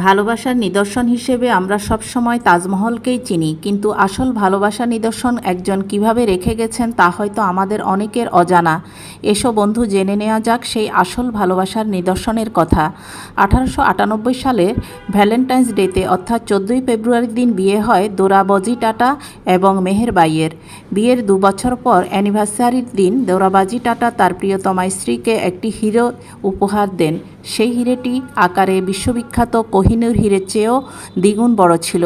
ভালোবাসার নিদর্শন হিসেবে আমরা সব সময় তাজমহলকেই চিনি, কিন্তু আসল ভালোবাসার নিদর্শন একজন কীভাবে রেখে গেছেন তা হয়তো আমাদের অনেকের অজানা। এসো বন্ধু, জেনে নেওয়া যাক সেই আসল ভালোবাসার নিদর্শনের কথা। আঠারোশো আটানব্বই সালের ভ্যালেন্টাইন্স ডেতে, অর্থাৎ চোদ্দোই ফেব্রুয়ারির দিন বিয়ে হয় দোরাবজি টাটা এবং মেহেরবাইয়ের বিয়ের দু বছর পর অ্যানিভার্সারির দিন দোরাবাজি টাটা তার প্রিয়তমা স্ত্রীকে একটি হিরো উপহার দেন। সেই হিরেটি আকারে বিশ্ববিখ্যাত কোহিনুর হিরের চেয়েও দ্বিগুণ বড় ছিল।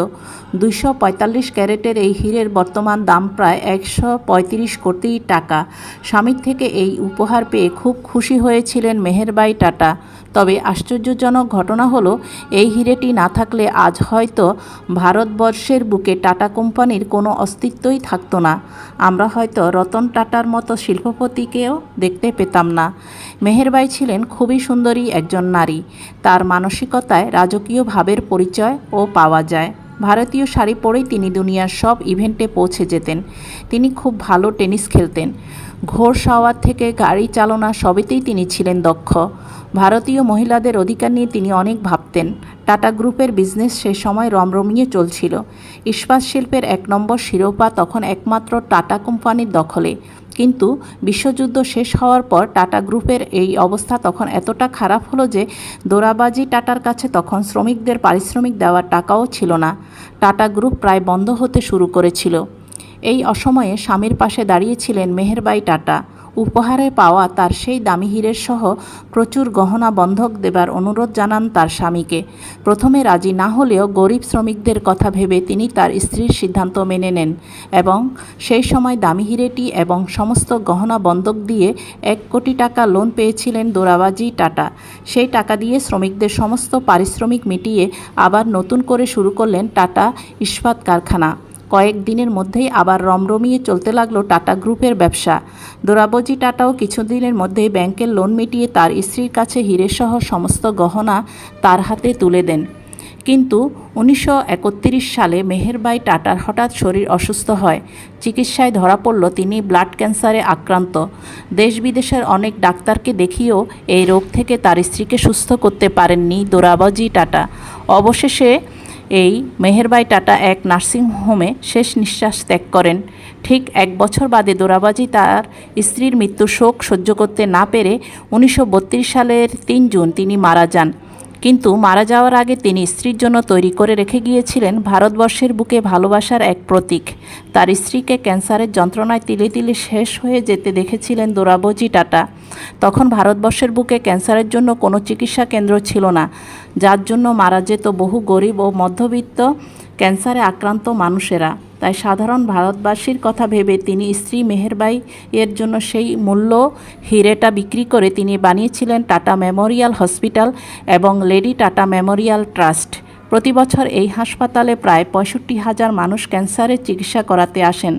দুইশো পঁয়তাল্লিশ ক্যারেটের এই হিরের বর্তমান দাম প্রায় একশো পঁয়ত্রিশ কোটি টাকা। স্বামীর থেকে এই উপহার পেয়ে খুব খুশি হয়েছিলেন মেহেরবাই টাটা। তবে আশ্চর্যজনক ঘটনা হলো, এই হিরেটি না থাকলে আজ হয়তো ভারতবর্ষের বুকে টাটা কোম্পানির কোনো অস্তিত্বই থাকতো না। আমরা হয়তো রতন টাটার মতো শিল্পপতিকেও দেখতে পেতাম না। মেহেরবাই ছিলেন খুবই সুন্দরী একজন নারী। তার মানসিকতায় রাজকীয় ভাবের পরিচয় ও পাওয়া যায়। ভারতীয় শাড়ি পরেই তিনি দুনিয়ার সব ইভেন্টে পৌঁছে যেতেন। তিনি খুব ভালো টেনিস খেলতেন। ঘোর সাওয়ার থেকে গাড়ি চালনা সবেতেই তিনি ছিলেন দক্ষ। ভারতীয় মহিলাদের অধিকার নিয়ে তিনি অনেক ভাবতেন। টাটা গ্রুপের বিজনেস সে সময় রমরমিয়ে চলছিল। ইস্পাত শিল্পের এক নম্বর শিরোপা তখন একমাত্র টাটা কোম্পানির দখলে। কিন্তু বিশ্বযুদ্ধ শেষ হওয়ার পর টাটা গ্রুপের এই অবস্থা তখন এতটা খারাপ হলো যে দোরাবাজি টাটার কাছে তখন শ্রমিকদের পারিশ্রমিক দেওয়ার টাকাও ছিল না। টাটা গ্রুপ প্রায় বন্ধ হতে শুরু করেছিল। এই অসময়ে স্বামীর পাশে দাঁড়িয়েছিলেন মেহেরবাই টাটা। উপহারে পাওয়া তার সেই দামি হীরের সহ প্রচুর গহনা বন্ধক দেবার অনুরোধ জানান তার স্বামীকে। প্রথমে রাজি না হলেও গরিব শ্রমিকদের কথা ভেবে তিনি তার স্ত্রীর সিদ্ধান্ত মেনে নেন এবং সেই সময় দামি হিরেটি এবং সমস্ত গহনা বন্ধক দিয়ে এক কোটি টাকা লোন পেয়েছিলেন দোরাবাজি টাটা। সেই টাকা দিয়ে শ্রমিকদের সমস্ত পারিশ্রমিক মিটিয়ে আবার নতুন করে শুরু করলেন টাটা ইস্পাত কারখানা। কয়েক দিনের মধ্যেই আবার রমরমিয়ে চলতে লাগল টাটা গ্রুপের ব্যবসা। দোরাবজি টাটাও কিছুদিনের মধ্যেই ব্যাংকের লোন মিটিয়ে তার স্ত্রীর কাছে হিরেসহ সমস্ত গহনা তার হাতে তুলে দেন। কিন্তু উনিশশো একত্রিশ সালে মেহেরবাই টাটার হঠাৎ শরীর অসুস্থ হয়। চিকিৎসায় ধরা পড়ল তিনি ব্লাড ক্যান্সারে আক্রান্ত। দেশ বিদেশের অনেক ডাক্তারকে দেখিয়েও এই রোগ থেকে তার স্ত্রীকে সুস্থ করতে পারেননি দোরাবাজি টাটা। অবশেষে এই মেহেরবাই টাটা এক নার্সিংহোমে শেষ নিঃশ্বাস ত্যাগ করেন। ঠিক এক বছর বাদে দোরাবাজি তার স্ত্রীর মৃত্যু শোক সহ্য করতে না পেরে উনিশশো বত্রিশ সালের তিন জুন তিনি মারা যান। কিন্তু মারা যাওয়ার আগে তিনি স্ত্রীর জন্য তৈরি করে রেখে গিয়েছিলেন ভারতবর্ষের বুকে ভালোবাসার এক প্রতীক। তার স্ত্রীকে ক্যান্সারের যন্ত্রণায় তিলে তিলে শেষ হয়ে যেতে দেখেছিলেন দোরাবজি টাটা। তখন ভারতবর্ষের বুকে ক্যান্সারের জন্য কোনো চিকিৎসা কেন্দ্র ছিল না, যার জন্য মারা যেত বহু গরিব ও মধ্যবিত্ত ক্যান্সারে আক্রান্ত মানুষেরা। তাই সাধারণ ভারতবাসীর কথা ভেবে তিনি স্ত্রী মেহেরবাই এর জন্য সেই মূল্য হিরেটা বিক্রি করে তিনি বানিয়েছিলেন টাটা মেমোরিয়াল হসপিটাল এবং লেডি টাটা মেমোরিয়াল ট্রাস্ট। প্রতি বছর এই হাসপাতালে প্রায় পঁয়ষট্টি হাজার মানুষ ক্যান্সারের চিকিৎসা করাতে আসেন।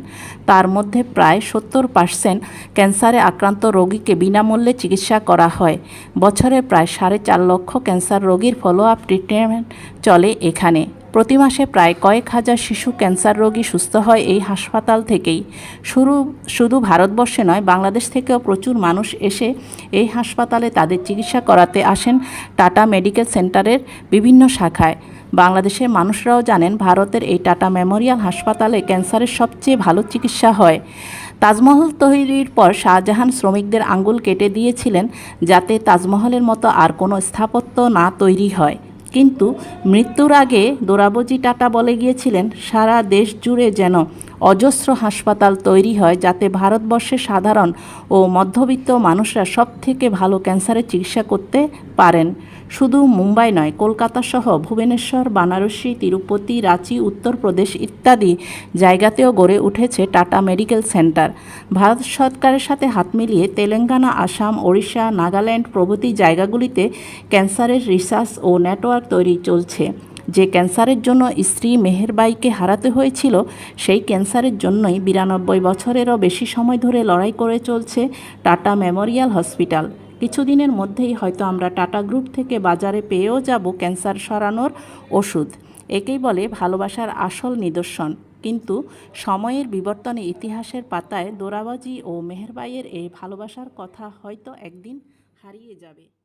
তার মধ্যে প্রায় সত্তর পার্সেন্ট ক্যান্সারে আক্রান্ত রোগীকে বিনামূল্যে চিকিৎসা করা হয়। বছরে প্রায় সাড়ে চার লক্ষ ক্যান্সার রোগীর ফলো আপ ট্রিটমেন্ট চলে এখানে। প্রতি মাসে প্রায় কয়েক হাজার শিশু ক্যান্সার রোগী সুস্থ হয় এই হাসপাতাল থেকেই। শুরু, শুধু ভারতবর্ষে নয়, বাংলাদেশ থেকেও প্রচুর মানুষ এসে এই হাসপাতালে তাদের চিকিৎসা করাতে আসেন টাটা মেডিকেল সেন্টারের বিভিন্ন শাখায়। বাংলাদেশের মানুষরাও জানেন, ভারতের এই টাটা মেমোরিয়াল হাসপাতালে ক্যান্সারের সবচেয়ে ভালো চিকিৎসা হয়। তাজমহল তৈরির পর শাহজাহান শ্রমিকদের আঙ্গুল কেটে দিয়েছিলেন যাতে তাজমহলের মতো আর কোনো স্থাপত্য না তৈরি হয়। কিন্তু মৃত্যুর আগে দোরাবজি টাটা বলে গিয়েছিলেন সারা দেশ জুড়ে যেন। অজস্র হাসপাতাল তৈরি হয় যাতে ভারতবর্ষের সাধারণ ও মধ্যবিত্ত মানুষরা সব থেকে ভালো ক্যান্সারের চিকিৎসা করতে পারেন। শুধু মুম্বাই নয়, কলকাতা সহ ভুবনেশ্বর, বানারসি, তিরুপতি, রাঁচি উত্তরপ্রদেশ ইত্যাদি জায়গাতেও গড়ে উঠেছে টাটা মেডিকেল সেন্টার। ভারত সরকারের সাথে হাত মিলিয়ে তেলেঙ্গানা, আসাম, ওড়িশা, নাগাল্যান্ড প্রভৃতি জায়গাগুলিতে ক্যান্সারের রিসার্চ ও নেটওয়ার্ক তৈরি চলছে। যে ক্যান্সারের জন্য স্ত্রী মেহেরবাইকে হারাতে হয়েছিল, সেই ক্যান্সারের জন্যই বিরানব্বই বছরেরও বেশি সময় ধরে লড়াই করে চলছে টাটা মেমোরিয়াল হসপিটাল। কিছুদিনের মধ্যেই হয়তো আমরা টাটা গ্রুপ থেকে বাজারে পেয়েও যাব ক্যান্সার সরানোর ওষুধ। একেই বলে ভালোবাসার আসল নিদর্শন। কিন্তু সময়ের বিবর্তনে ইতিহাসের পাতায় দোরাবাজি ও মেহেরবাইয়ের এই ভালোবাসার কথা হয়তো একদিন হারিয়ে যাবে।